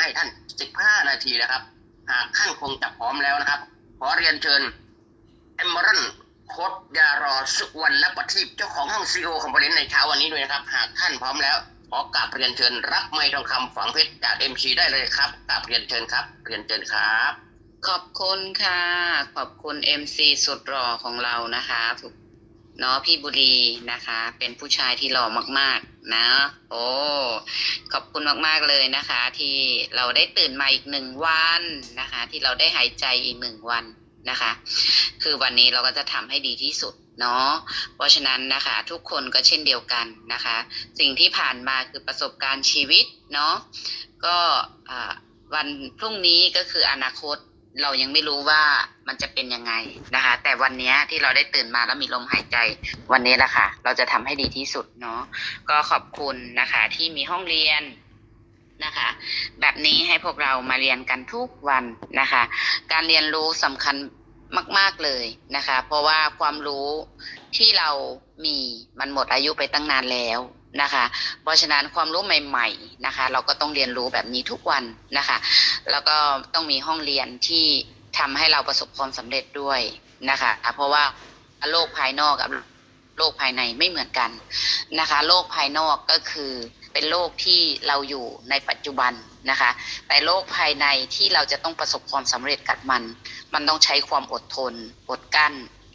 ให้ท่าน 15 นาทีนะครับ หากท่านคงจะพร้อมแล้วนะครับ ขอเรียนเชิญเอมเบรนโคดยารอสุวรรณประทีปเจ้าของห้องซีโอคอมพานีในเช้าวันนี้ด้วยนะครับ หากท่านพร้อมแล้วขอกราบเรียนเชิญรับไม้ทองคำฝังเพชรจากเอ็มซีได้เลยครับกราบเรียนเชิญครับ เรียนเชิญครับ ขอบคุณค่ะ ขอบคุณ MC สุดหล่อของเรานะคะถูก เนาะพี่บุรีนะคะ เป็นผู้ชายที่หล่อมาก ๆ นะ โอ้ขอบคุณมากๆเลยนะคะ ที่เราได้ตื่นมาอีกหนึ่งวันนะคะ ที่เราได้หายใจอีกหนึ่งวันนะคะ คือวันนี้เราก็จะทำให้ดีที่สุดเนาะเพราะฉะนั้นนะคะทุกคนก็เช่นเดียวกันนะคะ สิ่งที่ผ่านมาคือประสบการณ์ชีวิตเนาะก็วันพรุ่งนี้ก็คืออนาคต เรายังไม่รู้ว่ามันจะเป็นยังไงนะคะ แต่วันนี้ที่เราได้ตื่นมาแล้วมีลมหายใจ วันนี้แหละค่ะ เราจะทำให้ดีที่สุดเนาะก็ขอบคุณนะคะ ที่มีห้องเรียนนะคะ แบบนี้ให้พวกเรามาเรียนกันทุกวันนะคะ การเรียนรู้สำคัญมาก ๆเลยนะคะ เพราะว่าความรู้ที่เรามีมันหมดอายุไปตั้งนานแล้ว นะคะ เพราะฉะนั้นความรู้ใหม่ ๆนะคะ เราก็ต้องเรียนรู้แบบนี้ทุกวันนะคะ แล้วก็ต้องมีห้องเรียนที่ทำให้เราประสบความสำเร็จด้วยนะคะ เพราะว่าโลกภายนอกกับโลกภายในไม่เหมือนกันนะคะ โลกภายนอกก็คือเป็นโลกที่เราอยู่ในปัจจุบันนะคะ แต่โลกภายในที่เราจะต้องประสบความสำเร็จกับมัน มันต้องใช้ความอดทน อดกั้น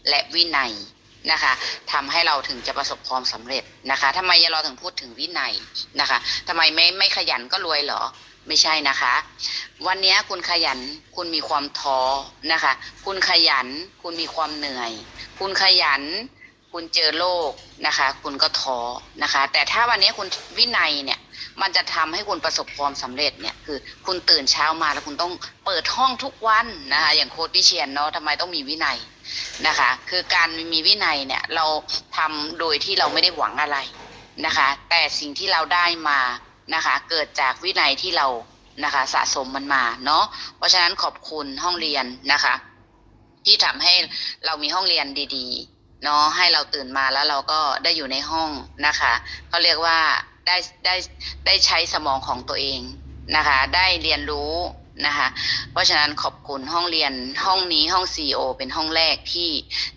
และวินัย นะคะทำให้เราถึงจะประสบความสำเร็จนะคะทำไมเราถึงพูดถึงวินัยนะคะทำไมไม่ไม่ขยันก็รวยเหรอไม่ใช่นะคะ วันนี้คุณขยันคุณมีความท้อนะคะ คุณขยันคุณมีความเหนื่อย คุณขยัน คุณเจอโลกนะคะ คุณก็ท้อนะคะ แต่ถ้าวันนี้คุณวินัยเนี่ย มันจะทำให้คุณประสบความสำเร็จเนี่ยคือ คุณตื่นเช้ามาแล้วคุณต้องเปิดห้องทุกวันนะคะ อย่างโค้ดวิเชียนเนาะทำไมต้องมีวินัยนะคะ คือการมีวินัยเนี่ยเราทำโดยที่เราไม่ได้หวังอะไรนะคะ แต่สิ่งที่เราได้มานะคะ เกิดจากวินัยที่เรานะคะ สะสมมันมาเนาะเพราะฉะนั้นขอบคุณห้องเรียนนะคะ ที่ทำให้เรามีห้องเรียนดี ๆ เนาะให้เราตื่นมาแล้วเราก็ได้อยู่ในห้องนะคะเขาเรียกว่าได้ได้ได้ใช้สมองของตัวเองนะคะ ได้เรียนรู้นะคะ เพราะฉะนั้นขอบคุณห้องเรียนห้องนี้ห้อง c ีโอเป็นห้องแรกที่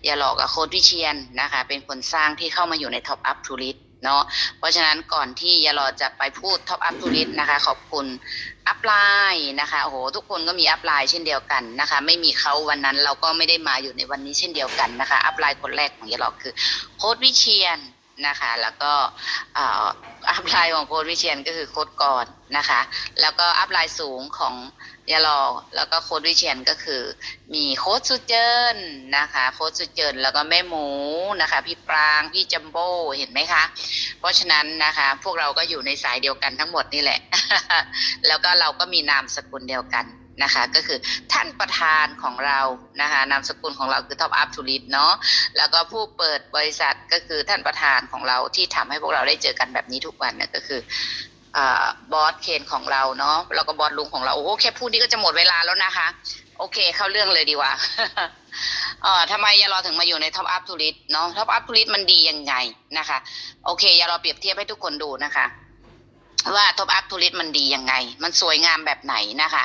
ยาหลอกกับโค้ดวิเชียนนะคะ เป็นคนสร้างที่เข้ามาอยู่ในท็อปอัพทูริส เนาะเพราะฉะนั้นก่อนที่ยาลอจะไปพูดท็อปอัพทูริสนะคะ ขอบคุณอัพไลน์นะคะโอ้โหทุกคนก็มีอัพไลน์เช่นเดียวกันนะคะ ไม่มีเขาวันนั้นเราก็ไม่ได้มาอยู่ในวันนี้เช่นเดียวกันนะคะ อัพไลน์คนแรกของยาลอคือโค้ดวิเชียน นะคะ แล้วก็อัพไลน์ของโค้ดวิเชียนก็คือโค้ดก่อนนะคะ แล้วก็อัพไลน์สูงของยาลอแล้วก็โค้ดวิเชียนก็คือ มีโค้ดสุเจินนะคะ โค้ดสุเจินแล้วก็แม่หมูนะคะ พี่ปรางพี่จัมโบ้เห็นไหมคะ เพราะฉะนั้นนะคะ พวกเราก็อยู่ในสายเดียวกันทั้งหมดนี่แหละ แล้วก็เราก็มีนามสกุลเดียวกัน นะคะ ก็คือท่านประธานของเรานะคะนามสกุลของเราคือ Top Up to Lead เนาะแล้วก็ผู้เปิดบริษัทก็คือท่านประธานของเราที่ทำให้พวกเราได้เจอกันแบบนี้ทุกวันเนี่ยก็คือบอสเคนของเราเนาะแล้วก็บอสลุงของเราโอ้โหแค่พูดนี้ก็จะหมดเวลาแล้วนะคะ โอเคเข้าเรื่องเลยดีกว่าเอ่อทำไมยาลอถึงมาอยู่ในท็อปอัพทูริสเนาะท็อปอัพทูริสมันดียังไงนะคะ โอเคยาลอเปรียบเทียบให้ทุกคนดูนะคะ ว่าท็อปอัพทูริสมันดียังไง มันสวยงามแบบไหนนะคะ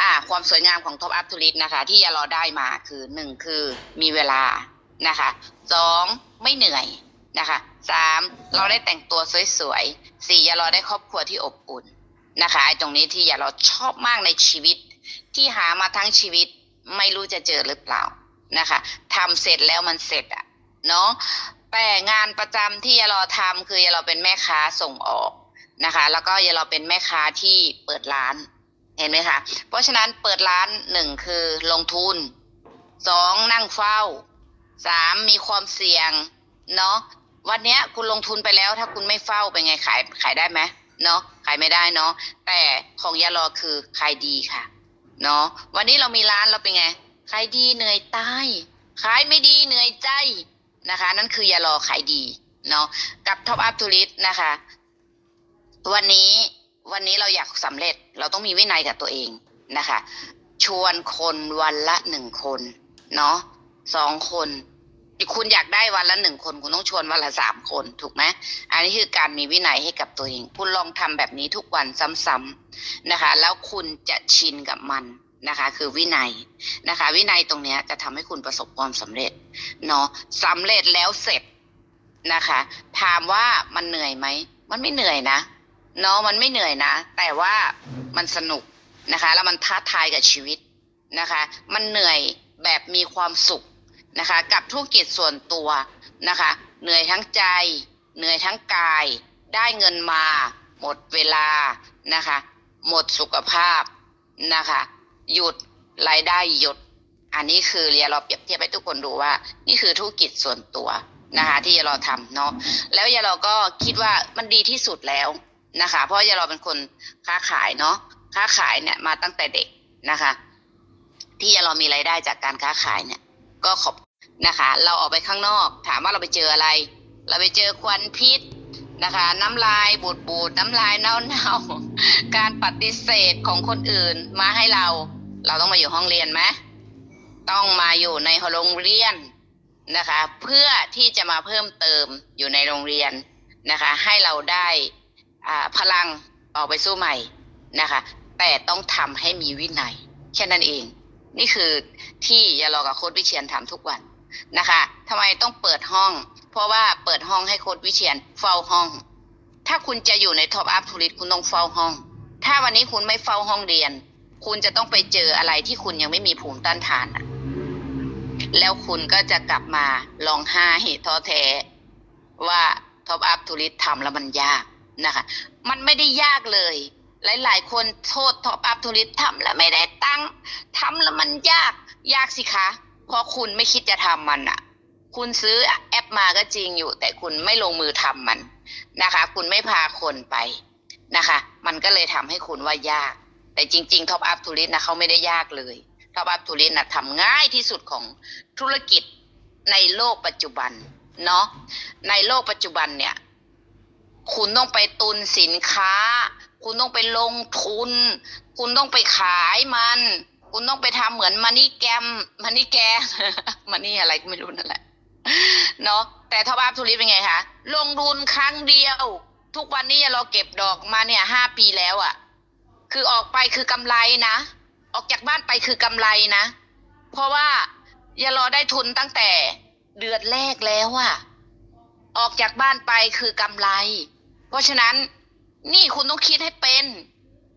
อ่า ความสวยงามของท็อปอัพทูริสนะคะ ที่ยาลอได้มาคือหนึ่งคือมีเวลานะคะสองไม่เหนื่อยนะคะสามเราได้แต่งตัวสวยๆสี่ยาลอได้ครอบครัวที่อบอุ่นนะคะไอ้ตรงนี้ที่ยาลอชอบมากในชีวิต ที่หามาทั้งชีวิตไม่รู้จะเจอหรือเปล่านะคะทำเสร็จแล้วมันเสร็จอะเนาะแต่งานประจำที่ยาลอทำคือยาลอเป็นแม่ค้าส่งออก นะคะ แล้วก็ยาลอเป็นแม่ค้าที่เปิดร้านเห็นไหมคะ เพราะฉะนั้นเปิดร้านหนึ่งคือลงทุนสองนั่งเฝ้าสามมีความเสี่ยงเนาะวันเนี้ยคุณลงทุนไปแล้วถ้าคุณไม่เฝ้าเป็นไงขายขายได้ไหมเนาะขายไม่ได้เนาะแต่ของยาลอคือขายดีค่ะเนาะวันนี้เรามีร้านเราเป็นไงขายดีเหนื่อยตายขายไม่ดีเหนื่อยใจนะคะ นั่นคือยาลอขายดีเนาะกับท็อปอัพทูริสนะคะ วันนี้วันนี้เราอยากสำเร็จเราต้องมีวินัยกับตัวเองนะคะ ชวนคนวันละหนึ่งคนเนาะสองคนคุณอยากได้วันละหนึ่งคน คุณต้องชวนวันละสามคนถูกไหมอันนี้คือการมีวินัยให้กับตัวเอง คุณลองทำแบบนี้ทุกวันซ้ำๆนะคะ แล้วคุณจะชินกับมันนะคะ คือวินัยนะคะ วินัยตรงนี้จะทำให้คุณประสบความสำเร็จเนาะสำเร็จแล้วเสร็จนะคะ ถามว่ามันเหนื่อยไหมมันไม่เหนื่อยนะ เนาะมันไม่เหนื่อยนะ แต่ว่ามันสนุกนะคะ แล้วมันท้าทายกับชีวิตนะคะ มันเหนื่อยแบบมีความสุขนะคะ กับธุรกิจส่วนตัวนะคะ เหนื่อยทั้งใจ เหนื่อยทั้งกาย ได้เงินมา หมดเวลานะคะ หมดสุขภาพนะคะ หยุดรายได้หยุด อันนี้คือเรียเราเปรียบเทียบให้ทุกคนดูว่า นี่คือธุรกิจส่วนตัวนะคะ ที่ยาเราทำเนาะแล้วยาเราก็คิดว่ามันดีที่สุดแล้ว นะคะ เพราะยาเราเป็นคนค้าขายเนาะค้าขายเนี่ยมาตั้งแต่เด็กนะคะ ที่ยาเรามีรายได้จากการค้าขายเนี่ย ก็ขอบนะคะ เราออกไปข้างนอก ถามว่าเราไปเจออะไร เราไปเจอควันพิษนะคะ น้ำลายบูดบูดน้ำลายเน่าเน่าการปฏิเสธของคนอื่นมาให้เรา เราต้องมาอยู่ห้องเรียนไหมต้องมาอยู่ในโรงเรียนนะคะ เพื่อที่จะมาเพิ่มเติมอยู่ในโรงเรียนนะคะ ให้เราได้ พลังออกไปสู้ใหม่นะคะ แต่ต้องทำให้มีวินัยแค่นั้นเอง นี่คือที่ยาลอกับโค้ดวิเชียนทำทุกวันนะคะทำไมต้องเปิดห้อง เพราะว่าเปิดห้องให้โค้ดวิเชียนเฝ้าห้อง ถ้าคุณจะอยู่ในท็อปอัพทูริสคุณต้องเฝ้าห้อง ถ้าวันนี้คุณไม่เฝ้าห้องเรียน คุณจะต้องไปเจออะไรที่คุณยังไม่มีภูมิต้านทานอะแล้วคุณก็จะกลับมาร้องไห้ท้อแท้ว่าท็อปอัพทูริสทำแล้วมันยาก นะคะ มันไม่ได้ยากเลย หลาย ๆ คนโทษท็อปอัพทูริสทำแล้วไม่ได้ตังค์ทำแล้วมันยากยากสิคะเพราะคุณไม่คิดจะทำมันอะคุณซื้อแอปมาก็จริงอยู่ แต่คุณไม่ลงมือทำมันนะคะ คุณไม่พาคนไปนะคะ มันก็เลยทำให้คุณว่ายาก แต่จริงๆ Top Up t o u r i s t นะเขาไม่ได้ยากเลย Top Up t o u r i s t นะทำง่ายที่สุดของธุรกิจในโลกปัจจุบันเนาะในโลกปัจจุบันเนี่ย คุณต้องไปตุนสินค้า คุณต้องไปลงทุน คุณต้องไปขายมัน คุณต้องไปทำเหมือนมันนี่แกมมันนี่แกมันนี่อะไรก็ไม่รู้นั่นแหละเนาะแต่ท็อปอัพทูริเป็นไงคะลงทุนครั้งเดียว ทุกวันนี้เราเก็บดอกมาเนี่ยห้าปีแล้วอะ่ะ คือออกไปคือกำไรนะ ออกจากบ้านไปคือกำไรนะ เพราะว่าอย่ารอได้ทุนตั้งแต่เดือนแรกแล้วอะออกจากบ้านไปคือกำไร ราะฉะนั้นนี่คุณต้องคิดให้เป็น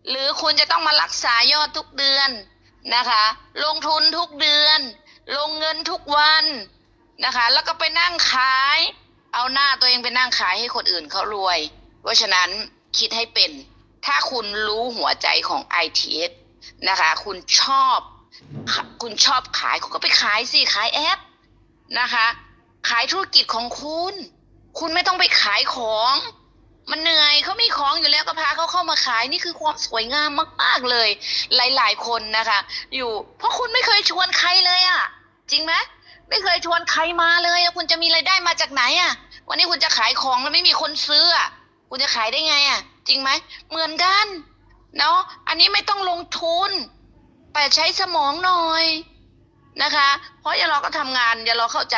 หรือคุณจะต้องมารักษายอดทุกเดือนนะคะ ลงทุนทุกเดือน ลงเงินทุกวันนะคะ แล้วก็ไปนั่งขาย เอาหน้าตัวเองไปนั่งขายให้คนอื่นเขารวย เพราะฉะนั้นคิดให้เป็น ถ้าคุณรู้หัวใจของ ITS นะคะ คุณชอบ คุณชอบขาย คุณก็ไปขายสิขายแอปนะคะ ขายธุรกิจของคุณ คุณไม่ต้องไปขายของ มันเหนื่อยเขามีของอยู่แล้วก็พาเขาเข้ามาขายนี่คือความสวยงามมาก ๆเลย หลาย ๆ คนนะคะ อยู่ เพราะคุณไม่เคยชวนใครเลยอะ่ะ จริงไหมไม่เคยชวนใครมาเลยแล้วคุณจะมีรายได้มาจากไหนอะ่ะ วันนี้คุณจะขายของแล้วไม่มีคนซื้ออะคุณจะขายได้ไงอะ่ะ จริงไหมเหมือนกันเนาะอันนี้ไม่ต้องลงทุน แต่ใช้สมองหน่อยนะคะ เพราะอย่าเราก็ทำงานอย่าเราเข้าใจ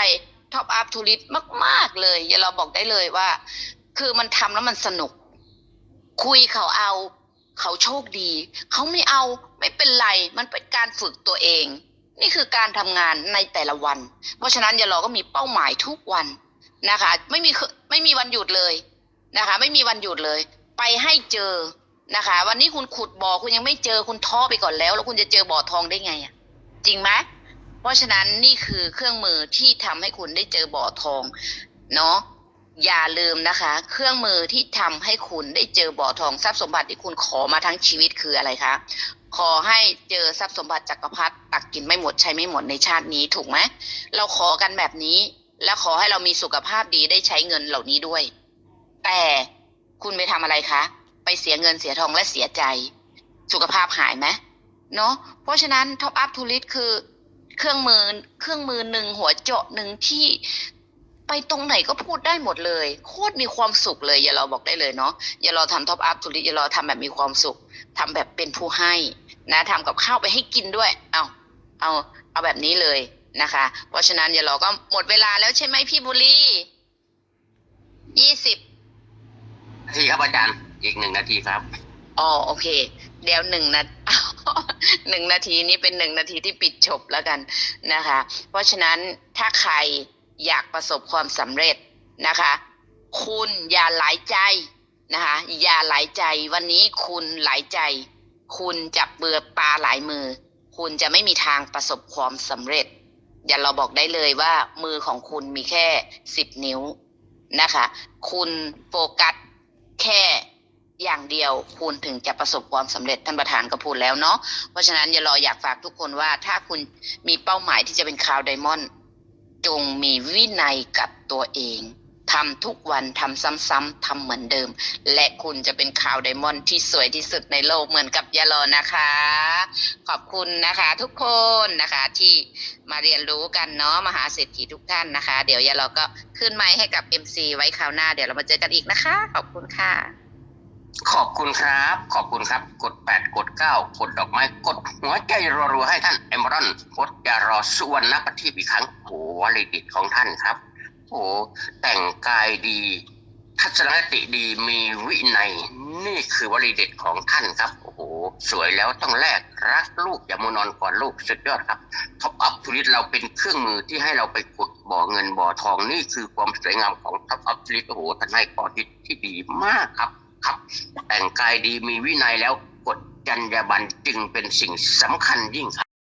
ท็อปอัพทูริสมาก ๆ เลยอย่าเราบอกได้เลยว่า คือมันทำแล้วมันสนุก คุยเขาเอา เขาโชคดี เขาไม่เอาไม่เป็นไร มันเป็นการฝึกตัวเอง นี่คือการทำงานในแต่ละวัน เพราะฉะนั้นอย่าเราก็มีเป้าหมายทุกวันนะคะ ไม่มีไม่มีวันหยุดเลยนะคะ ไม่มีวันหยุดเลย ไปให้เจอนะคะ วันนี้คุณขุดบ่อคุณยังไม่เจอคุณท้อไปก่อนแล้ว แล้วคุณจะเจอบ่อทองได้ไงอะจริงไหมเพราะฉะนั้นนี่คือเครื่องมือที่ทำให้คุณได้เจอบ่อทองเนาะ อย่าลืมนะคะ เครื่องมือที่ทำให้คุณได้เจอบ่อทองทรัพย์สมบัติที่คุณขอมาทั้งชีวิตคืออะไรคะ ขอให้เจอทรัพย์สมบัติจักรพรรดิตักกินไม่หมดใช้ไม่หมดในชาตินี้ถูกไหมเราขอกันแบบนี้ และขอให้เรามีสุขภาพดีได้ใช้เงินเหล่านี้ด้วย แต่คุณไปทำอะไรคะ ไปเสียเงินเสียทองและเสียใจ สุขภาพหายไหมเนาะเพราะฉะนั้น Top Up to List คือเครื่องมือเครื่องมือหนึ่งหัวเจาะหนึ่งที่ ไปตรงไหนก็พูดได้หมดเลย โคตรมีความสุขเลยอย่าเราบอกได้เลยเนาะอย่าเราทำท็อปอัพทุลิอย่าเราทำแบบมีความสุขทำแบบเป็นผู้ให้นะทำกับข้าวไปให้กินด้วย เอาเอาเอาแบบนี้เลยนะคะ เพราะฉะนั้นอย่ารอก็หมดเวลาแล้วใช่ไหมพี่บุรียี่สิบนาทีครับอาจารย์อีกหนึ่งนาทีครับอ๋อโอเค เดี๋ยวหนึ่งนาหนึ่งนาทีนี้เป็นหนึ่งนาทีที่ปิดจบแล้วกันนะคะ เพราะฉะนั้นถ้าใคร อยากประสบความสำเร็จนะคะ คุณอย่าหลายใจนะคะอย่าหลายใจวันนี้คุณหลายใจ คุณจับเบือปลาหลายมือ คุณจะไม่มีทางประสบความสำเร็จ อย่าเราบอกได้เลยว่ามือของคุณมีแค่สิบนิ้วนะคะ คุณโฟกัสแค่อย่างเดียวคุณถึงจะประสบความสำเร็จท่านประธานก็พูดแล้วเนาะเพราะฉะนั้นอย่ารออยากฝากทุกคนว่าถ้าคุณมีเป้าหมายที่จะเป็นคาวไดมอนด์ จงมีวินัยกับตัวเองทำทุกวันทำซ้ำๆทำเหมือนเดิม และคุณจะเป็นคาวไดมอนด์ที่สวยที่สุดในโลกเหมือนกับยาลอนะคะ ขอบคุณนะคะทุกคนนะคะที่มาเรียนรู้กันเนาะมหาเศรษฐีทุกท่านนะคะ เดี๋ยวยาลอก็ขึ้นไมค์ให้กับ MC ไว้คราวหน้า เดี๋ยวเรามาเจอกันอีกนะคะ ขอบคุณค่ะ ขอบคุณครับ ขอบคุณครับ กดแปดกดเก้ากดดอกไม้ กดหัวใจรัวๆให้ท่านเอมรอนพดอย่ารอสุวรรณประทีปอีกครั้งโอ้วลีดิตของท่านครับ โอ้แต่งกายดี ทัศนคติดีมีวินัย นี่คือวลีเด็ดของท่านครับ โอ้โห สวยแล้วต้องแลกรักลูกอย่ามัวนอนก่อนลูกสุดยอดครับท็อปอัพทุลิตเราเป็นเครื่องมือที่ให้เราไปขุดบ่อเงินบ่อทองนี่คือความสวยงามของท็อปอัพทุลิตโอ้โหท่านให้ข้อคิดที่ดีมากครับ ครับ แต่งกายดีมีวินัยแล้วกฎจรรยาบรรณจึงเป็นสิ่งสำคัญยิ่งครับ